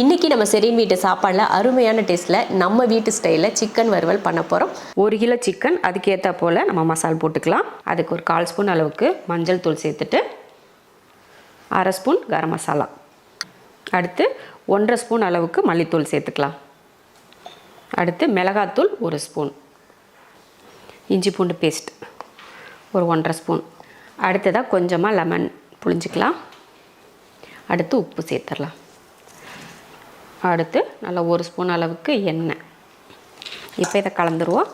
இன்றைக்கி நம்ம செரின் வீட்டு சாப்பாடில் அருமையான டேஸ்ட்டில் நம்ம வீட்டு ஸ்டைலில் சிக்கன் வறுவல் பண்ண போகிறோம் ஒரு கிலோ சிக்கன் அதுக்கேற்ற போல் நம்ம மசால் போட்டுக்கலாம். அதுக்கு ஒரு கால் ஸ்பூன் அளவுக்கு மஞ்சள் தூள் சேர்த்துட்டு அரை ஸ்பூன் கரம் மசாலா. அடுத்து ஒன்றரை ஸ்பூன் அளவுக்கு மல்லித்தூள் சேர்த்துக்கலாம். அடுத்து மிளகாத்தூள் ஒரு ஸ்பூன் இஞ்சி பூண்டு பேஸ்ட் ஒரு ஒன்றரை ஸ்பூன் அடுத்ததாக கொஞ்சமாக லெமன் புளிஞ்சிக்கலாம் அடுத்து உப்பு சேர்த்துடலாம். அடுத்து நல்லா ஒரு ஸ்பூன் அளவுக்கு எண்ணெய். இப்போ இதை கலந்துருவோம்.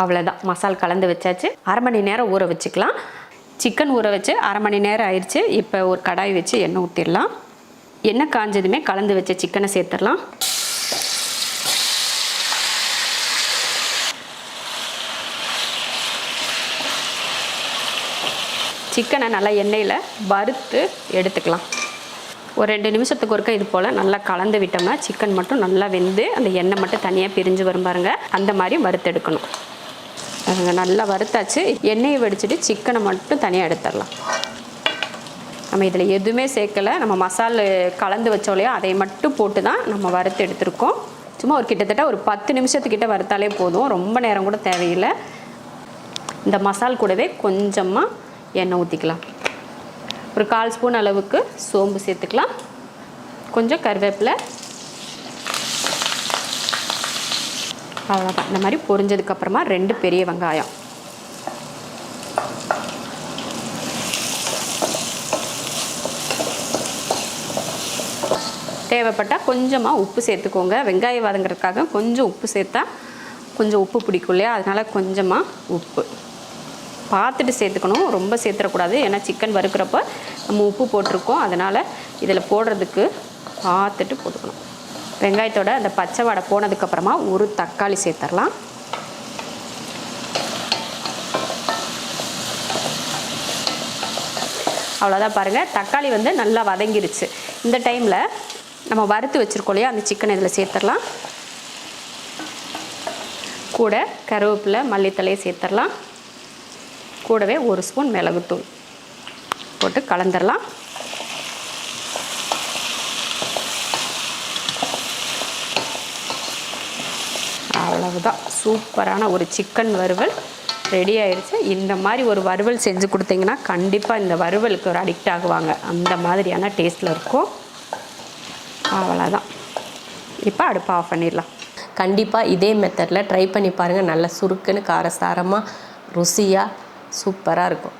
அவ்வளோதான் மசால் கலந்து வச்சாச்சு. அரை மணி நேரம் ஊற வச்சுக்கலாம். சிக்கன் ஊற வச்சு அரை மணி நேரம் ஆயிடுச்சு. இப்போ ஒரு கடாய் வச்சு எண்ணெய் ஊற்றிடலாம் எண்ணெய் காஞ்சதுமே கலந்து வச்ச சிக்கனை சேர்த்துடலாம். சிக்கனை நல்லா எண்ணெயில் வறுத்து எடுத்துக்கலாம். ஒரு ரெண்டு நிமிஷத்துக்கு ஒருக்க இது போல் நல்லா கலந்து விட்டோம்னா சிக்கன் மட்டும் நல்லா வெந்து அந்த எண்ணெய் மட்டும் தனியாக பிரிஞ்சு வரும் பாருங்க. அந்த மாதிரி வறுத்தெடுக்கணும். அதுங்க நல்லா வறுத்தாச்சு. எண்ணெயை வடிச்சிட்டு சிக்கனை மட்டும் தனியாக எடுத்துடலாம். நம்ம இதில் எதுவுமே சேர்க்கலை. நம்ம மசாலு கலந்து வச்சோம் இல்லையோ அதை மட்டும் போட்டு தான் நம்ம வறுத்து எடுத்திருக்கோம். சும்மா ஒரு கிட்டத்தட்ட ஒரு பத்து நிமிஷத்துக்கிட்ட வறுத்தாலே போதும். ரொம்ப நேரம் கூட தேவையில்லை. இந்த மசால் கூடவே கொஞ்சமாக எண்ணெய் ஊற்றிக்கலாம் ஒரு கால் ஸ்பூன் அளவுக்கு சோம்பு சேர்த்துக்கலாம். கொஞ்சம் கருவேப்பிலை. அவ்வளோதான் இந்த மாதிரி பொரிஞ்சதுக்கப்புறமா ரெண்டு பெரிய வெங்காயம். தேவைப்பட்டால் கொஞ்சமாக உப்பு சேர்த்துக்கோங்க. வெங்காயம் வதங்கிறதுக்காக கொஞ்சம் உப்பு சேர்த்தா கொஞ்சம் உப்பு பிடிக்கும் இல்லையா? அதனால் கொஞ்சமாக உப்பு. பார்த்துட்டு சேர்த்துக்கணும். ரொம்ப சேர்த்துடக்கூடாது ஏன்னா சிக்கன் வறுக்கிறப்ப நம்ம உப்பு போட்டிருக்கோம். அதனால் இதில் போடுறதுக்கு பார்த்துட்டு போட்டுக்கணும். வெங்காயத்தோட அந்த பச்சை வடை போனதுக்கப்புறமா ஒரு தக்காளி சேர்த்துடலாம். அவ்வளோதான் பாருங்கள் தக்காளி வந்து நல்லா வதங்கிருச்சு. இந்த டைமில் நம்ம வறுத்து வச்சுருக்கோம் இல்லையா? அந்த சிக்கன் இதில் சேர்த்துடலாம். கூட கருவேப்பிலை மல்லித்தலையை சேர்த்துடலாம். கூடவே ஒரு ஸ்பூன் மிளகுத்தூள் போட்டு கலந்துடலாம் அவ்வளவுதான். சூப்பரான ஒரு சிக்கன் வறுவல் ரெடி ஆயிடுச்சு இந்த மாதிரி ஒரு வறுவல் செஞ்சு கொடுத்தீங்கன்னா கண்டிப்பாக இந்த வறுவலுக்கு ஒரு அடிக்ட் ஆகுவாங்க. அந்த மாதிரியான டேஸ்ட்டில் இருக்கும். அவ்வளோதான் இப்போ அடுப்பு ஆஃப் பண்ணிடலாம். கண்டிப்பாக இதே மெத்தடில் ட்ரை பண்ணி பாருங்கள் நல்லா சுருக்குன்னு காரசாரமாக ருசியாக சூப்பராக இருக்கும்